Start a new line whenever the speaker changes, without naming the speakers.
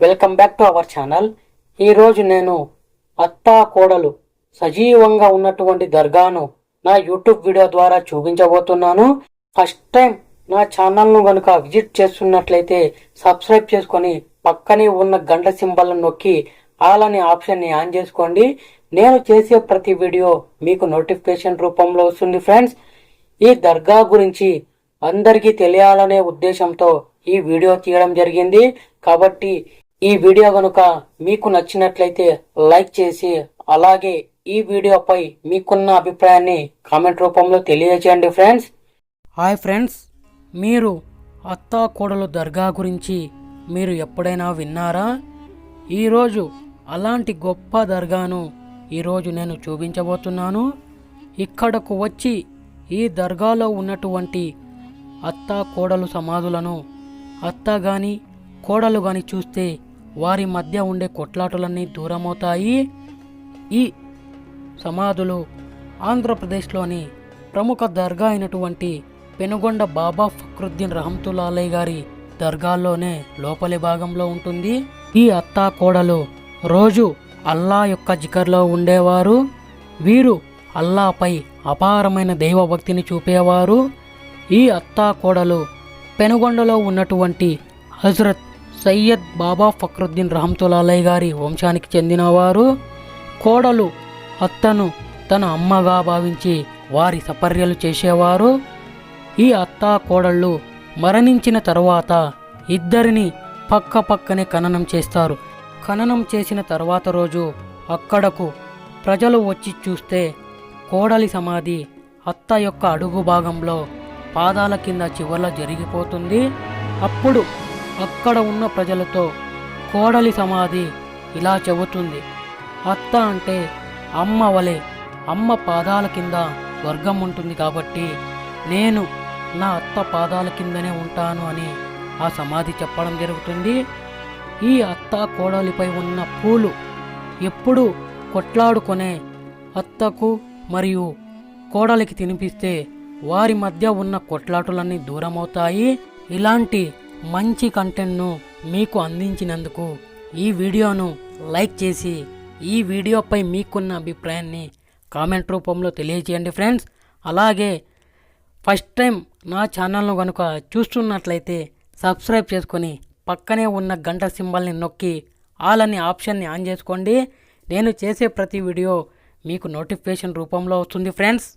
Welcome back to our channel ఈరోజు నేను అత్తా కోడలు సజీవంగా ఉన్నటువంటి దర్గాను నా యూట్యూబ్ వీడియో ద్వారా చూపించబోతున్నాను. ఫస్ట్ టైం నా ఛానల్ను గనుక విజిట్ చేస్తున్నట్లయితే సబ్స్క్రైబ్ చేసుకొని పక్కనే ఉన్న గంట సింబల్ను నొక్కి ఆల్ అనే ఆప్షన్ని ఆన్ చేసుకోండి. నేను చేసే ప్రతి వీడియో మీకు నోటిఫికేషన్ రూపంలో వస్తుంది ఫ్రెండ్స్ ఈ దర్గా గురించి అందరికీ తెలియాలనే ఉద్దేశంతో ఈ వీడియో తీయడం జరిగింది. కాబట్టి ఈ వీడియో కనుక మీకు నచ్చినట్లయితే లైక్ చేసి అలాగే ఈ వీడియోపై మీకున్న అభిప్రాయాన్ని కామెంట్ రూపంలో తెలియజేయండి ఫ్రెండ్స్. హాయ్ ఫ్రెండ్స్ మీరు అత్తా కోడలు దర్గా గురించి మీరు ఎప్పుడైనా విన్నారా? ఈరోజు అలాంటి గొప్ప దర్గాను ఈరోజు నేను చూపించబోతున్నాను. ఇక్కడకు వచ్చి ఈ దర్గాలో ఉన్నటువంటి అత్త కోడలు సమాధులను అత్త కానీ కోడలు కానీ చూస్తే వారి మధ్య ఉండే కొట్లాటలన్నీ దూరమవుతాయి. ఈ సమాధులు ఆంధ్రప్రదేశ్లోని ప్రముఖ దర్గా అయినటువంటి పెనుగొండ బాబా ఫక్రుద్దీన్ రహమతుల్లాలయ్ గారి దర్గాల్లోనే లోపలి భాగంలో ఉంటుంది. ఈ అత్తా కోడలు రోజు అల్లా యొక్క జికర్లో ఉండేవారు. వీరు అల్లాపై అపారమైన దైవభక్తిని చూపేవారు. ఈ అత్తా కోడలు పెనుగొండలో ఉన్నటువంటి హజరత్ సయ్యద్ బాబా ఫక్రుద్దీన్ రహమతుల్లాలయ్ గారి వంశానికి చెందినవారు. కోడలు అత్తను తన అమ్మగా భావించి వారి సపర్యలు చేసేవారు. ఈ అత్తా కోడళ్ళు మరణించిన తరువాత ఇద్దరిని పక్క పక్కనే ఖననం చేస్తారు. ఖననం చేసిన తర్వాత రోజు అక్కడకు ప్రజలు వచ్చి చూస్తే కోడలి సమాధి అత్త యొక్క అడుగు భాగంలో పాదాల కింద చివర్లో జరిగిపోతుంది. అప్పుడు అక్కడ ఉన్న ప్రజలతో కోడలి సమాధి ఇలా చెబుతుంది. అత్త అంటే అమ్మ వలె అమ్మ పాదాల కింద స్వర్గం ఉంటుంది కాబట్టి నేను నా అత్త పాదాల కిందనే ఉంటాను అని ఆ సమాధి చెప్పడం జరుగుతుంది. ఈ అత్త కోడలిపై ఉన్న పూలు ఎప్పుడూ కొట్లాడుకునే అత్తకు మరియు కోడలికి తినిపిస్తే వారి మధ్య ఉన్న కొట్లాటలన్నీ దూరమవుతాయి. ఇలాంటి మంచి కంటెంట్ను మీకు అందించినందుకు ఈ వీడియోను లైక్ చేసి ఈ వీడియోపై మీకున్న అభిప్రాయాన్ని కామెంట్ రూపంలో తెలియజేయండి ఫ్రెండ్స్. అలాగే ఫస్ట్ టైం నా ఛానల్ను కనుక చూస్తున్నట్లయితే సబ్స్క్రైబ్ చేసుకొని పక్కనే ఉన్న గంట సింబల్ని నొక్కి ఆల్ అనే ఆప్షన్ని ఆన్ చేసుకోండి. నేను చేసే ప్రతి వీడియో మీకు నోటిఫికేషన్ రూపంలో వస్తుంది ఫ్రెండ్స్.